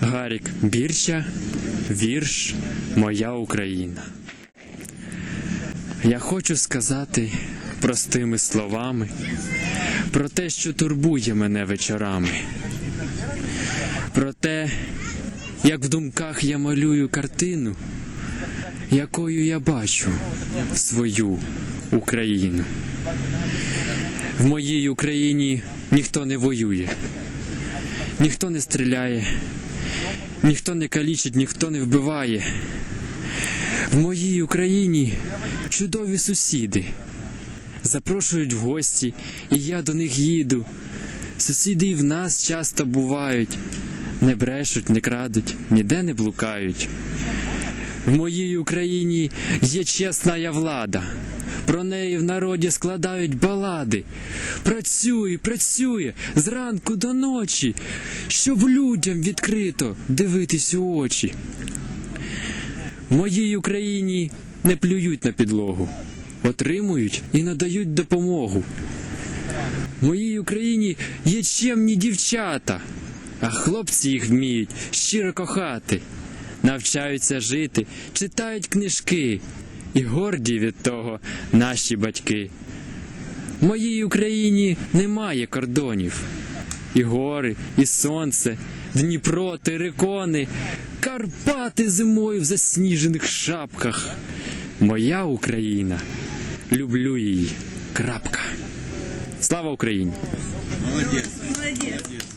Гарік Бірча, вірш Моя Україна. Я хочу сказати простими словами про те, що турбує мене вечорами, про те, як в думках я малюю картину, якою я бачу свою Україну. В моїй Україні ніхто не воює, ніхто не стріляє, ніхто не калічить, ніхто не вбиває. В моїй Україні чудові сусіди запрошують в гості, і я до них їду. Сусіди і в нас часто бувають, не брешуть, не крадуть, ніде не блукають. В моїй Україні є чесна я влада. Про неї в народі складають балади. Працює, працює зранку до ночі, щоб людям відкрито дивитись у очі. В моїй Україні не плюють на підлогу, отримують і надають допомогу. В моїй Україні є чемні дівчата, а хлопці їх вміють щиро кохати, навчаються жити, читають книжки, і горді від того наші батьки. В моїй Україні немає кордонів. І гори, і сонце, Дніпро, терикони, Карпати зимою в засніжених шапках. Моя Україна. Люблю її. Крапка. Слава Україні! Молодец. Молодец.